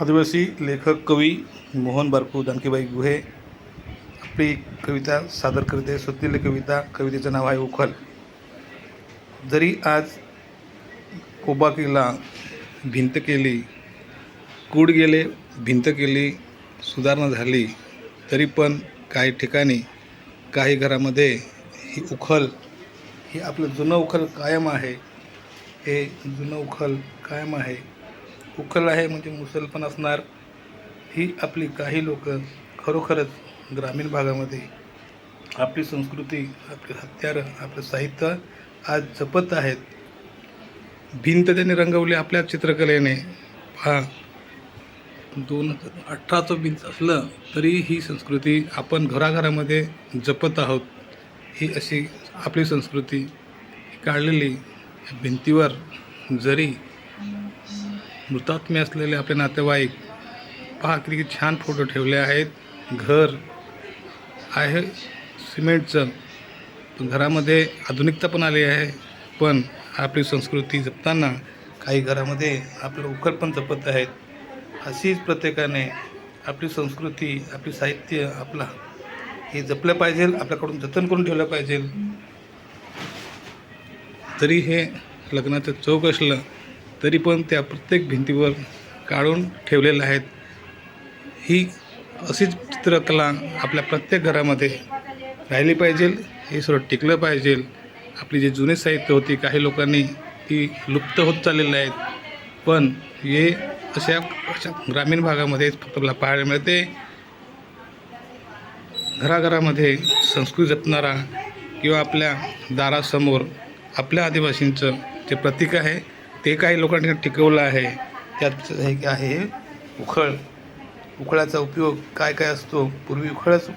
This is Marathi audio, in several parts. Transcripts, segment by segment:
आदिवासी लेखक कवी मोहन बारकू जानकीबाई गुहे आपली कविता सादर करते सुटलेली कविता कवितेचं नाव आहे उखल. जरी आज कोबा केला भिंत केली कूड गेले भिंत केली सुधारणा झाली तरी पण काही ठिकाणी काही घरामध्ये ही उखल ही आपलं जुनं उखल कायम आहे. हे जुनं उखल कायम आहे. उखल आहे म्हणजे मुसलपण असणार. ही आपली काही लोक खरोखरच ग्रामीण भागामध्ये आपली संस्कृती आपली हत्यारं आपलं साहित्य आज जपत आहेत. भिंत त्यांनी रंगवली आपल्या चित्रकलेने. पहा दोन हजार अठराचं भिंत असलं तरी ही संस्कृती आपण घराघरामध्ये जपत आहोत. ही अशी आपली संस्कृती काढलेली भिंतीवर जरी मृतात्मे असलेले आपले नातेवाईक पहा किती छान फोटो ठेवले आहेत. घर आहे सिमेंटचं पण घरामध्ये आधुनिकता पण आली आहे. पण आपली संस्कृती जपताना काही घरामध्ये आपलं उखर पण जपत आहेत. अशीच प्रत्येकाने आपली संस्कृती आपली साहित्य आपला हे जपलं पाहिजे आपल्याकडून जतन करून ठेवलं पाहिजे. तरी हे लग्नाचं चौक असलं तरी पण त्या प्रत्येक भिंतीवर काढून ठेवलेल्या आहेत. ही अशीच चित्रकला आपल्या प्रत्येक घरामध्ये राहिली पाहिजे हे सर्व टिकलं पाहिजे. आपली जे जुने साहित्य होती काही लोकांनी ती लुप्त होत चाललेली आहेत. पण हे अशा अशा ग्रामीण भागामध्ये फक्त आपल्याला पाहायला मिळते. घराघरामध्ये संस्कृती जपणारा किंवा आपल्या दारासमोर आपल्या आदिवासींचं जे प्रतीक आहे ते काही लोकांनी टिकवलं आहे. त्यात हे आहे उखळ. उखळाचा उपयोग काय काय असतो? पूर्वी उखळच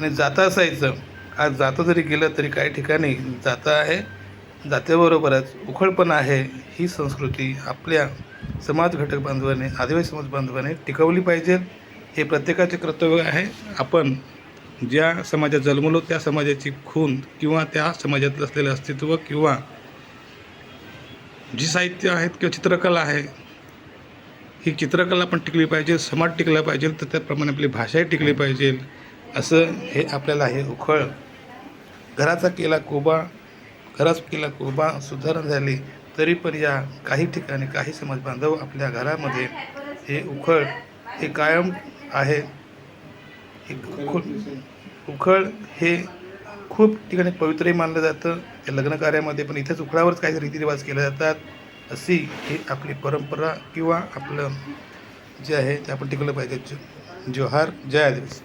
आणि जाता असायचं. आज जाता जरी गेलं तरी काही ठिकाणी जाता आहे. जात्याबरोबरच उखळ पण आहे. ही संस्कृती आपल्या समाज घटक बांधवाने आदिवासी समाज बांधवाने टिकवली पाहिजे. हे प्रत्येकाचे कर्तव्य आहे. आपण ज्या समाजात जन्मलो त्या समाजाची खून किंवा त्या समाजात असलेलं अस्तित्व किंवा जी साहित्य आहेत किंवा चित्रकला आहे ही चित्रकला पण टिकली पाहिजे समाज टिकला पाहिजे तर त्याप्रमाणे आपली भाषाही टिकली पाहिजे. असं हे आपल्याला हे उखळ. घराचा केला कोबा घराच केला कोबा सुधारणा झाली तरी पण या काही ठिकाणी काही समाज बांधव आपल्या घरामध्ये हे उखळ हे कायम आहे. हे उखळ उखळ हे खूप ठिकाणी पवित्रही मानलं जातं. त्या लग्न कार्यामध्ये पण इथेच उखळावरच काही रीतिरिवाज केले जातात. अशी ही आपली परंपरा किंवा आपलं जे आहे ते आपण टिकलं पाहिजे. जोहार जय आदिवासी.